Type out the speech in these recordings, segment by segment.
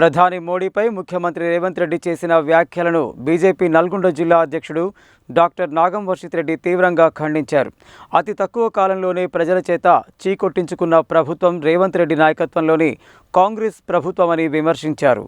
ప్రధాని మోడీపై ముఖ్యమంత్రి రేవంత్ రెడ్డి చేసిన వ్యాఖ్యలను బీజేపీ నల్గొండ జిల్లా అధ్యక్షుడు డాక్టర్ నాగం వర్షిత్ రెడ్డి తీవ్రంగా ఖండించారు. అతి తక్కువ కాలంలోనే ప్రజల చేత చీకొట్టించుకున్న ప్రభుత్వం రేవంత్ రెడ్డి నాయకత్వంలోని కాంగ్రెస్ ప్రభుత్వమని విమర్శించారు.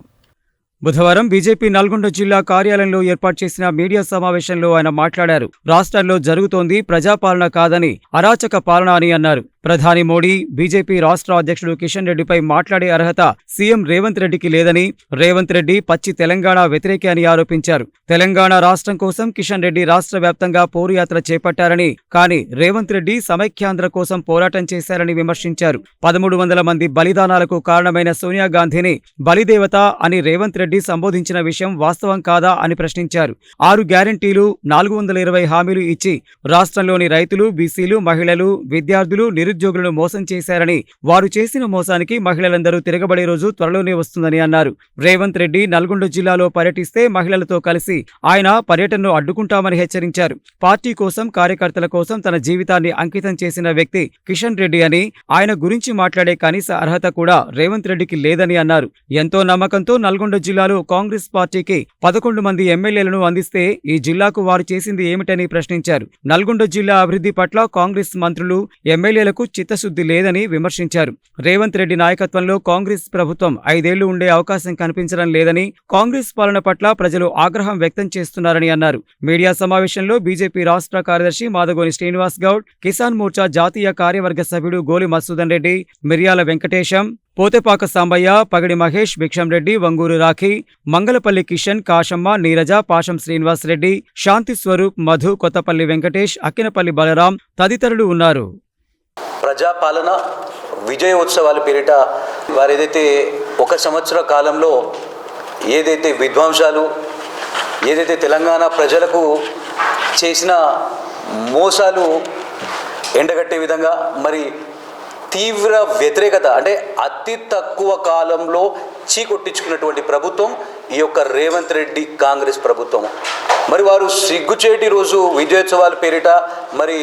బుధవారం బీజేపీ నల్గొండ జిల్లా కార్యాలయంలో ఏర్పాటు చేసిన మీడియా సమావేశంలో ఆయన మాట్లాడారు. రాష్ట్రంలో జరుగుతోంది ప్రజాపాలన కాదని అరాచక పాలన అని అన్నారు. ప్రధాని మోడీ బీజేపీ రాష్ట్ర అధ్యక్షుడు కిషన్ రెడ్డిపై మాట్లాడే అర్హత సీఎం రేవంత్ రెడ్డికి లేదని రేవంత్ రెడ్డి పచ్చి తెలంగాణ వ్యతిరేకి అని ఆరోపించారు. తెలంగాణ రాష్ట్రం కోసం కిషన్ రెడ్డి రాష్ట్ర వ్యాప్తంగా పోరుయాత్ర చేపట్టారని కానీ రేవంత్ రెడ్డి సమైక్యాంధ్ర కోసం పోరాటం చేశారని విమర్శించారు. పదమూడు వందల మంది బలిదానాలకు కారణమైన సోనియా గాంధీని బలిదేవత అని రేవంత్ రెడ్డి సంబోధించిన విషయం వాస్తవం కాదా అని ప్రశ్నించారు. ఆరు గ్యారంటీలు నాలుగు వందల ఇరవై హామీలు ఇచ్చి రాష్ట్రంలోని రైతులు బీసీలు మహిళలు విద్యార్థులు నిరుద్యోగులను మోసం చేశారని వారు చేసిన మోసానికి మహిళలందరూ తిరగబడే రోజు త్వరలోనే వస్తుందని అన్నారు. రేవంత్ రెడ్డి నల్గొండ జిల్లాలో పర్యటిస్తే మహిళలతో కలిసి ఆయన పర్యటనను అడ్డుకుంటామని హెచ్చరించారు. పార్టీ కోసం కార్యకర్తల కోసం తన జీవితాన్ని అంకితం చేసిన వ్యక్తి కిషన్ రెడ్డి అని ఆయన గురించి మాట్లాడే కనీస అర్హత కూడా రేవంత్ రెడ్డికి లేదని అన్నారు. ఎంతో నమ్మకంతో నల్గొండ జిల్లా జిల్లాలో కాంగ్రెస్ పార్టీకి పదకొండు మంది ఎమ్మెల్యేలను అందిస్తే ఈ జిల్లాకు వారు చేసింది ఏమిటని ప్రశ్నించారు. నల్గొండ జిల్లా అభివృద్ధి పట్ల కాంగ్రెస్ మంత్రులు ఎమ్మెల్యేలకు చిత్తశుద్ధి లేదని విమర్శించారు. రేవంత్ రెడ్డి నాయకత్వంలో కాంగ్రెస్ ప్రభుత్వం ఐదేళ్ళు ఉండే అవకాశం కనిపించడం లేదని కాంగ్రెస్ పాలన పట్ల ప్రజలు ఆగ్రహం వ్యక్తం చేస్తున్నారని అన్నారు. మీడియా సమావేశంలో బీజేపీ రాష్ట్ర కార్యదర్శి మాదగోని శ్రీనివాస్ గౌడ్ కిసాన్ మోర్చా జాతీయ కార్యవర్గ సభ్యుడు గోలి మసూదన్ రెడ్డి మిర్యాల వెంకటేశం పోతేపాక సాంబయ్య పగడి మహేష్ భిక్షం రెడ్డి వంగూరు రాఖీ మంగళపల్లి కిషన్ కాశమ్మ నీరజ పాషం శ్రీనివాస్ రెడ్డి శాంతి స్వరూప్ మధు కొత్తపల్లి వెంకటేష్ అక్కినపల్లి బలరాం తదితరులు ఉన్నారు. ప్రజాపాలన విజయోత్సవాల పేరిట వారేదైతే ఒక సంవత్సర కాలంలో ఏదైతే విధ్వంసాలు ఏదైతే తెలంగాణ ప్రజలకు చేసిన మోసాలు ఎండగట్టే విధంగా మరి తీవ్ర వ్యతిరేకత అంటే అతి తక్కువ కాలంలో చీకొట్టించుకున్నటువంటి ప్రభుత్వం ఈ యొక్క రేవంత్ రెడ్డి కాంగ్రెస్ ప్రభుత్వం. మరి వారు సిగ్గుచేటి రోజు విజయోత్సవాల పేరిట మరి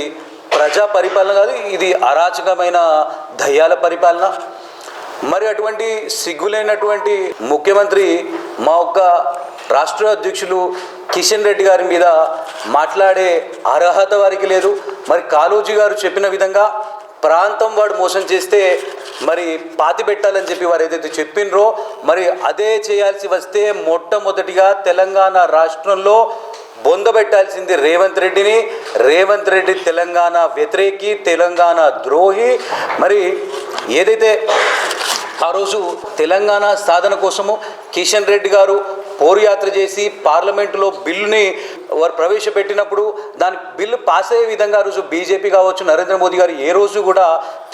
ప్రజా పరిపాలన కాదు ఇది అరాచకమైన దయ్యాల పరిపాలన. మరి అటువంటి సిగ్గులైనటువంటి ముఖ్యమంత్రి మా ఒక్క రాష్ట్ర అధ్యక్షులు కిషన్ రెడ్డి గారి మీద మాట్లాడే అర్హత వారికి లేదు. మరి కాళోజీ గారు చెప్పిన విధంగా ప్రాంతం వాడు మోసం చేస్తే మరి పాతి పెట్టాలని చెప్పి వారు ఏదైతే చెప్పినరో మరి అదే చేయాల్సి వస్తే మొట్టమొదటిగా తెలంగాణ రాష్ట్రంలో బొందబెట్టాల్సింది రేవంత్ రెడ్డిని. రేవంత్ రెడ్డి తెలంగాణ వ్యతిరేకి తెలంగాణ ద్రోహి. మరి ఏదైతే ఆ రోజు తెలంగాణ సాధన కోసము కిషన్ రెడ్డి గారు పోరుయాత్ర చేసి పార్లమెంటులో బిల్లుని వారు ప్రవేశపెట్టినప్పుడు దాని బిల్లు పాస్ అయ్యే విధంగా రోజు బీజేపీ కావచ్చు నరేంద్ర మోదీ గారు ఏ రోజు కూడా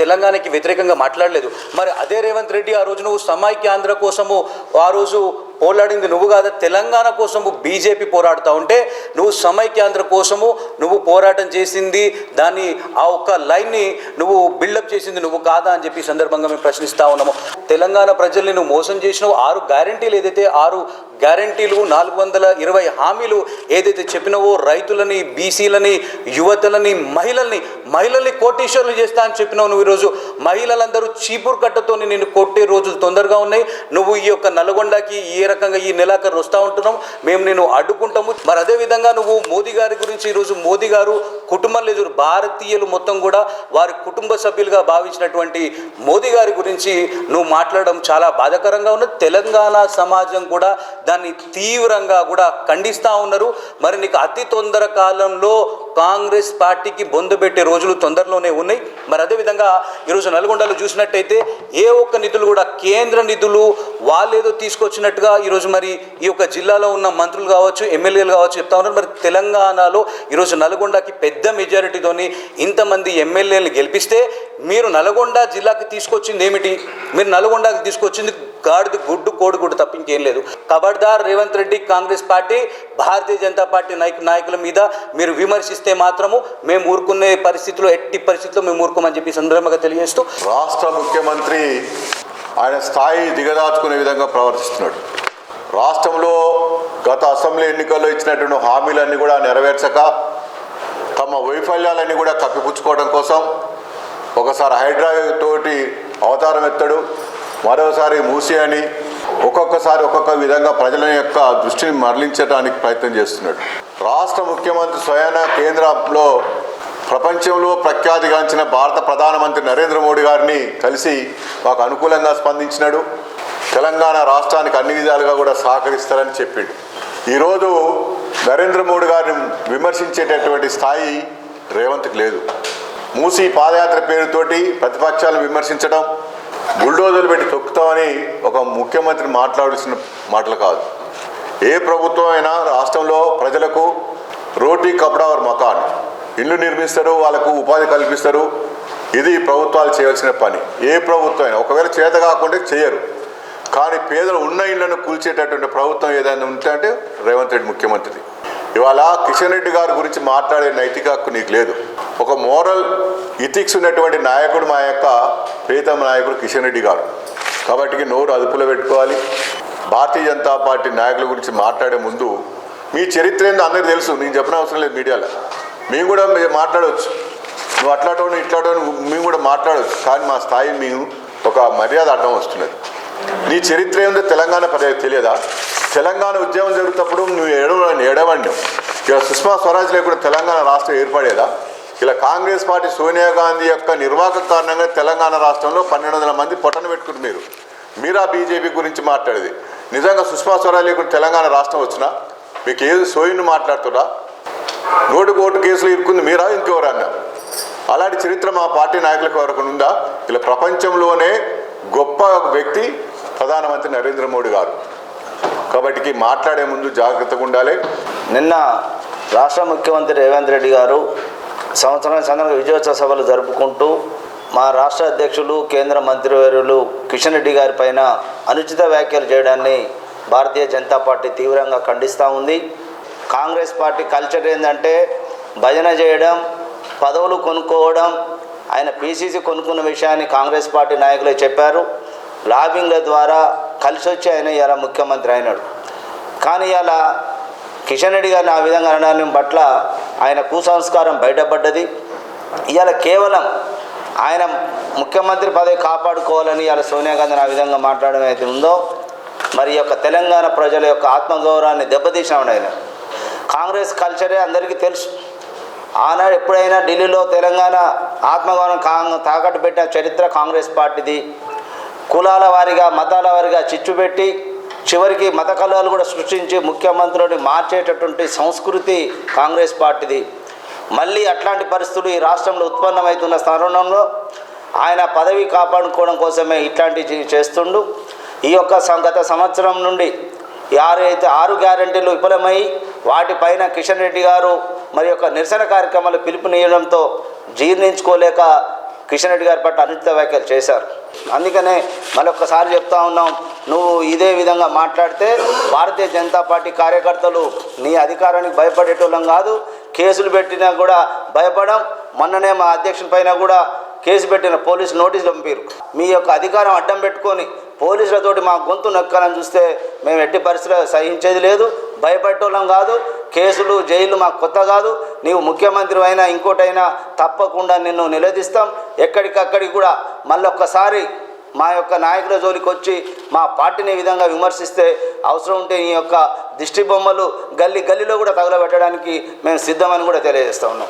తెలంగాణకి వ్యతిరేకంగా మాట్లాడలేదు. మరి అదే రేవంత్ రెడ్డి ఆ రోజు నువ్వు సమైక్య ఆంధ్ర కోసము ఆ రోజు పోరాడింది నువ్వు కాదు తెలంగాణ కోసము బీజేపీ పోరాడుతూ ఉంటే నువ్వు సమైక్యాంధ్ర కోసము నువ్వు పోరాటం చేసింది దాన్ని ఆ ఒక్క లైన్ని నువ్వు బిల్డప్ చేసింది నువ్వు కాదా అని చెప్పి సందర్భంగా మేము ప్రశ్నిస్తూ ఉన్నాము. తెలంగాణ ప్రజల్ని నువ్వు మోసం చేసినావు ఆరు గ్యారంటీలు ఏదైతే ఆరు గ్యారంటీలు నాలుగు వందల ఇరవై హామీలు ఏదైతే చెప్పినావో రైతులని బీసీలని యువతలని మహిళల్ని మహిళల్ని కోటీశ్వరులు చేస్తా అని చెప్పినావు నువ్వు ఈరోజు. మహిళలందరూ చీపురు కట్టతో నేను కొట్టే రోజులు తొందరగా ఉన్నాయి. నువ్వు ఈ యొక్క నల్గొండకి ఏ రకంగా ఈ నెలాఖరు వస్తూ ఉంటున్నావు? మేము నేను అడ్డుకుంటాము. మరి అదే విధంగా నువ్వు మోదీ గారి గురించి ఈరోజు మోదీ గారు కుటుంబంలో ఎదురు భారతీయులు మొత్తం కూడా వారి కుటుంబ సభ్యులుగా భావించినటువంటి మోదీ గారి గురించి నువ్వు మాట్లాడడం చాలా బాధాకరంగా ఉన్నది. తెలంగాణ సమాజం కూడా దాన్ని తీవ్రంగా కూడా ఖండిస్తూ ఉన్నారు. మరి నీకు అతి తొందర కాలంలో కాంగ్రెస్ పార్టీకి బొందు పెట్టే రోజులు తొందరలోనే ఉన్నాయి. మరి అదేవిధంగా ఈరోజు నల్గొండలో చూసినట్టయితే ఏ ఒక్క నిధులు కూడా కేంద్ర నిధులు వాళ్ళేదో తీసుకొచ్చినట్టుగా ఈరోజు మరి ఈ యొక్క జిల్లాలో ఉన్న మంత్రులు కావచ్చు ఎమ్మెల్యేలు కావచ్చు చెప్తా ఉన్నారు. మరి తెలంగాణలో ఈరోజు నల్గొండకి పెద్ద పెద్ద మెజారిటీతోని ఇంతమంది ఎమ్మెల్యేలు గెలిపిస్తే మీరు నల్గొండ జిల్లాకి తీసుకొచ్చింది ఏమిటి? మీరు నల్గొండకి తీసుకొచ్చింది గాడిది గుడ్డు కోడిగుడ్డు తప్ప ఇంకేం లేదు. కబడ్దార్ రేవంత్ రెడ్డి కాంగ్రెస్ పార్టీ భారతీయ జనతా పార్టీ నాయకు నాయకుల మీద మీరు విమర్శిస్తే మాత్రము మేము ఊరుకునే పరిస్థితిలో ఎట్టి పరిస్థితిలో మేము ఊరుకోమని చెప్పి సందర్భంగా తెలియజేస్తూ రాష్ట్ర ముఖ్యమంత్రి ఆయన స్థాయి దిగదాచుకునే విధంగా ప్రవర్తిస్తున్నాడు. రాష్ట్రంలో గత అసెంబ్లీ ఎన్నికల్లో ఇచ్చినటువంటి హామీలన్నీ కూడా నెరవేర్చక తమ వైఫల్యాలన్నీ కూడా కప్పిపుచ్చుకోవడం కోసం ఒకసారి హైడ్రా తోటి అవతారం ఎత్తాడు. మరోసారి మూసి అని ఒక్కొక్కసారి ఒక్కొక్క విధంగా ప్రజల యొక్క దృష్టిని మరలించడానికి ప్రయత్నం చేస్తున్నాడు. రాష్ట్ర ముఖ్యమంత్రి స్వయాన కేంద్రంలో ప్రపంచంలో ప్రఖ్యాతిగాంచిన భారత ప్రధానమంత్రి నరేంద్ర మోడీ గారిని కలిసి మాకు అనుకూలంగా స్పందించినాడు. తెలంగాణ రాష్ట్రానికి అన్ని విధాలుగా కూడా సహకరిస్తారని చెప్పిండు. ఈరోజు నరేంద్ర మోడీ గారిని విమర్శించేటటువంటి స్థాయి రేవంత్కి లేదు. మూసి పాదయాత్ర పేరుతోటి ప్రతిపక్షాలను విమర్శించడం బుల్డోజర్లు పెట్టి తొక్కుతామని ఒక ముఖ్యమంత్రి మాట్లాడాల్సిన మాటలు కాదు. ఏ ప్రభుత్వం అయినా రాష్ట్రంలో ప్రజలకు రోటీ కపడా వారి మకాన్. ఇల్లు నిర్మిస్తారు వాళ్ళకు ఉపాధి కల్పిస్తారు. ఇది ప్రభుత్వాలు చేయవలసిన పని. ఏ ప్రభుత్వం అయినా ఒకవేళ చేత కాకుండా చేయరు. కానీ పేదలు ఉన్న ఇళ్ళను కూల్చేటటువంటి ప్రభుత్వం ఏదైనా ఉంటే అంటే రేవంత్ రెడ్డి ముఖ్యమంత్రి ఇవాళ కిషన్ రెడ్డి గారి గురించి మాట్లాడే నైతిక హక్కు నీకు లేదు. ఒక మోరల్ ఇథిక్స్ ఉన్నటువంటి నాయకుడు మా యొక్క ప్రీతమ నాయకుడు కిషన్ రెడ్డి గారు. కాబట్టి నోరు అదుపులో పెట్టుకోవాలి. భారతీయ జనతా పార్టీ నాయకుల గురించి మాట్లాడే ముందు మీ చరిత్ర ఏందో అందరికీ తెలుసు. నేను చెప్పిన అవసరం లేదు మీడియాలో. మేము కూడా మీరు మాట్లాడవచ్చు. నువ్వు అట్లాటో నువ్వు మేము కూడా మాట్లాడవచ్చు. కానీ మా స్థాయి మేము ఒక మర్యాద అడ్డం వస్తున్నది. నీ చరిత్ర ఏందో తెలంగాణ ప్రజలకు తెలియదా? తెలంగాణ ఉద్యమం జరుగుతున్నప్పుడు నువ్వు ఎడవ ఏడవండి. ఇలా సుష్మా స్వరాజ్ లేకుండా తెలంగాణ రాష్ట్రం ఏర్పడేదా? ఇలా కాంగ్రెస్ పార్టీ సోనియా గాంధీ యొక్క నిర్వాహక కారణంగా తెలంగాణ రాష్ట్రంలో పన్నెండు వందల మంది పొట్టన పెట్టుకుని మీరు. మీరా బీజేపీ గురించి మాట్లాడేది. నిజంగా సుష్మా స్వరాజ్ లేకుండా తెలంగాణ రాష్ట్రం వచ్చినా? మీకు ఏది సోయిని మాట్లాడుతున్నా? నోటు కోటు కేసులు ఇరుక్కుంది మీరా ఇంకెవరన్నా? అలాంటి చరిత్ర మా పార్టీ నాయకులకు వరకు ఉందా? ఇలా ప్రపంచంలోనే గొప్ప వ్యక్తి ప్రధానమంత్రి నరేంద్ర మోడీ గారు. కాబట్టి మాట్లాడే ముందు జాగ్రత్తగా ఉండాలి. నిన్న రాష్ట్ర ముఖ్యమంత్రి రేవంత్ రెడ్డి గారు సంవత్సరం సందర్భంగా విజయోత్సవ సభలు జరుపుకుంటూ మా రాష్ట్ర అధ్యక్షులు కేంద్ర మంత్రివర్యులు కిషన్ రెడ్డి గారి పైన అనుచిత వ్యాఖ్యలు చేయడాన్ని భారతీయ జనతా పార్టీ తీవ్రంగా ఖండిస్తూ ఉంది. కాంగ్రెస్ పార్టీ కల్చర్ ఏంటంటే భజన చేయడం పదవులు కొనుక్కోవడం ఆయన పీసీసీ కొనుక్కున్న విషయాన్ని కాంగ్రెస్ పార్టీ నాయకులే చెప్పారు. లాబింగ్ల ద్వారా కలిసి వచ్చి ఆయన ఇలా ముఖ్యమంత్రి అయినాడు. కానీ ఇలా కిషన్ రెడ్డి గారిని ఆ విధంగా అనడం పట్ల ఆయన కుసంస్కారం బయటపడ్డది. ఇవాళ కేవలం ఆయన ముఖ్యమంత్రి పదవి కాపాడుకోవాలని ఇవాళ సోనియా గాంధీని ఆ విధంగా మాట్లాడడం అయితే ఉందో మరి యొక్క తెలంగాణ ప్రజల యొక్క ఆత్మగౌరవాన్ని దెబ్బతీసినాడు ఆయన. కాంగ్రెస్ కల్చరే అందరికీ తెలుసు. ఆనాడు ఎప్పుడైనా ఢిల్లీలో తెలంగాణ ఆత్మగౌరవం కాంగ్ తాకట్టు పెట్టిన చరిత్ర కాంగ్రెస్ పార్టీది. కులాల వారిగా మతాల వారిగా చిచ్చు పెట్టి చివరికి మత కళలు కూడా సృష్టించి ముఖ్యమంత్రిని మార్చేటటువంటి సంస్కృతి కాంగ్రెస్ పార్టీది. మళ్ళీ అట్లాంటి పరిస్థితులు ఈ రాష్ట్రంలో ఉత్పన్నమవుతున్న తరుణంలో ఆయన పదవి కాపాడుకోవడం కోసమే ఇట్లాంటివి చేస్తుండు. ఈ యొక్క గత సంవత్సరం నుండి ఆరు అయితే ఆరు గ్యారెంటీలు విఫలమై వాటిపైన కిషన్ రెడ్డి గారు మరి యొక్క నిరసన కార్యక్రమాలు పిలుపునియడంతో జీర్ణించుకోలేక కిషన్ రెడ్డి గారి పట్ల అనుచిత వ్యాఖ్యలు చేశారు. అందుకనే మరొకసారి చెప్తా ఉన్నాం నువ్వు ఇదే విధంగా మాట్లాడితే భారతీయ జనతా పార్టీ కార్యకర్తలు నీ అధికారానికి భయపడేటోళ్ళం కాదు కేసులు పెట్టినా కూడా భయపడం మొన్ననే మా అధ్యక్షుని పైన కూడా కేసు పెట్టిన పోలీసు నోటీసులు పంపారు. మీ యొక్క అధికారం అడ్డం పెట్టుకొని పోలీసులతోటి మా గొంతు నొక్కాలని చూస్తే మేము ఎట్టి పరిస్థితిలో సహించేది లేదు. భయపెట్టోళ్ళం కాదు. కేసులు జైలు మాకు కొత్త కాదు. నీవు ముఖ్యమంత్రి అయినా ఇంకోటైనా తప్పకుండా నిన్ను నిలదీస్తాం. ఎక్కడికక్కడికి కూడా మళ్ళొక్కసారి మా యొక్క నాయకుల జోలికి వచ్చి మా పార్టీని ఈ విధంగా విమర్శిస్తే అవసరం ఉంటే ఈ యొక్క దిష్టి బొమ్మలు గల్లీ గల్లీలో కూడా తగలబెట్టడానికి మేము సిద్ధమని కూడా తెలియజేస్తా ఉన్నాం.